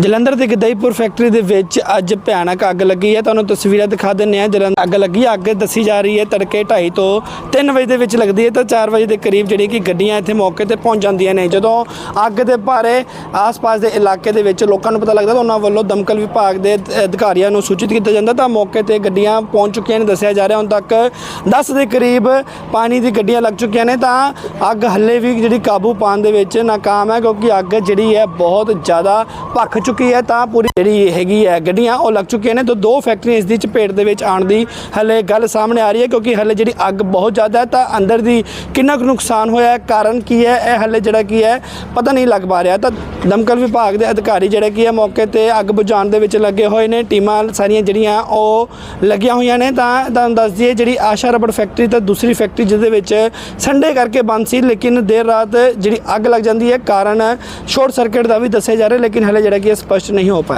ਜਲੰਧਰ ਦੇ ਗਦਈਪੁਰ ਫੈਕਟਰੀ ਦੇ ਵਿੱਚ ਅੱਜ ਭਿਆਨਕ ਅੱਗ ਲੱਗੀ ਹੈ। ਤੁਹਾਨੂੰ ਤਸਵੀਰਾਂ ਦਿਖਾ ਦਿੰਨੇ ਆ ਜਲੰਧਰ ਅੱਗ ਲੱਗੀ ਅੱਗ ਦੱਸੀ ਜਾ ਰਹੀ ਹੈ। ਤੜਕੇ 2:30 ਤੋਂ 3 ਵਜੇ ਦੇ ਵਿੱਚ ਲੱਗਦੀ ਹੈ ਤਾਂ 4 ਵਜੇ ਦੇ ਕਰੀਬ ਜਿਹੜੀ ਕਿ ਗੱਡੀਆਂ ਇੱਥੇ ਮੌਕੇ ਤੇ ਪਹੁੰਚ ਜਾਂਦੀਆਂ ਨੇ। ਜਦੋਂ ਅੱਗ ਦੇ ਬਾਰੇ ਆਸ-ਪਾਸ ਦੇ ਇਲਾਕੇ ਦੇ ਵਿੱਚ ਲੋਕਾਂ ਨੂੰ ਪਤਾ ਲੱਗਦਾ ਤਾਂ ਉਹਨਾਂ ਵੱਲੋਂ ਦਮਕਲ ਵਿਭਾਗ ਦੇ ਅਧਿਕਾਰੀਆਂ ਨੂੰ ਸੂਚਿਤ ਕੀਤਾ ਜਾਂਦਾ ਤਾਂ ਮੌਕੇ ਤੇ ਗੱਡੀਆਂ ਪਹੁੰਚ ਚੁੱਕੀਆਂ ਨੇ। ਦੱਸਿਆ ਜਾ ਰਿਹਾ ਹੁਣ ਤੱਕ 10 ਦੇ ਕਰੀਬ ਪਾਣੀ ਦੀ ਗੱਡੀਆਂ ਲੱਗ ਚੁੱਕੀਆਂ ਨੇ ਤਾਂ ਅੱਗ ਹੱਲੇ ਵੀ ਜਿਹੜੀ ਕਾਬੂ ਪਾਉਣ ਦੇ ਵਿੱਚ ਨਾਕਾਮ ਹੈ ਕਿਉਂਕਿ ਅੱਗ ਜਿਹੜੀ ਹੈ ਬਹੁਤ ਜ਼ਿਆਦਾ ਭੱਖ ਚੁੱਕੀ ਹੈ ਤਾਂ ਪੂਰੀ ਜਿਹੜੀ ਹੈਗੀ ਹੈ ਗੱਡੀਆਂ ਉਹ ਲੱਗ ਚੁੱਕੀਆਂ ਨੇ ਤਾਂ ਦੋ ਫੈਕਟਰੀਆਂ ਇਸ ਦੀ ਚਪੇਟ ਦੇ ਵਿੱਚ ਆਉਣ ਦੀ ਹਲੇ ਗੱਲ ਸਾਹਮਣੇ ਆ ਰਹੀ ਹੈ ਕਿਉਂਕਿ ਹਲੇ ਜਿਹੜੀ ਅੱਗ ਬਹੁਤ ਜ਼ਿਆਦਾ ਹੈ ਤਾਂ ਅੰਦਰ ਦੀ ਕਿੰਨਾ ਕੁ ਨੁਕਸਾਨ ਹੋਇਆ ਹੈ, ਕਾਰਨ ਕੀ ਹੈ, ਇਹ ਹਲੇ ਜਿਹੜਾ ਕੀ ਹੈ, ਪਤਾ ਨਹੀਂ ਲੱਗ ਪਾ ਰਿਹਾ। ਤਾਂ ਦਮਕਲ ਵਿਭਾਗ ਦੇ ਅਧਿਕਾਰੀ ਜਿਹੜੇ ਕੀ ਹੈ, ਮੌਕੇ ਤੇ ਅੱਗ ਬੁਝਾਉਣ ਦੇ ਵਿੱਚ ਲੱਗੇ ਹੋਏ ਨੇ। ਟੀਮਾਂ ਸਾਰੀਆਂ ਜਿਹੜੀਆਂ ਉਹ ਲੱਗੀਆਂ ਹੋਈਆਂ ਨੇ। ਤਾਂ ਤੁਹਾਨੂੰ ਦੱਸ ਦਈਏ, ਜਿਹੜੀ ਆਸ਼ਾ ਰਬੜ ਫੈਕਟਰੀ ਤਾਂ ਦੂਸਰੀ ਫੈਕਟਰੀ ਜਿਹਦੇ ਵਿੱਚ ਸੰਡੇ ਕਰਕੇ ਬੰਦ ਸੀ, ਲੇਕਿਨ ਦੇਰ ਰਾਤ ਜਿਹੜੀ ਅੱਗ ਲੱਗ ਜਾਂਦੀ ਹੈ, ਕਾਰਨ ਸ਼ਾਰਟ ਸਰਕਟ ਦਾ ਵੀ ਦੱਸਿਆ ਜਾ ਰਿਹਾ, ਲੇਕਿਨ ਹਲੇ ਜਿਹੜਾ ਕੀ ਹੈ ਸਪਸ਼ਟ ਨਹੀਂ ਹੋ ਪਾਇਆ।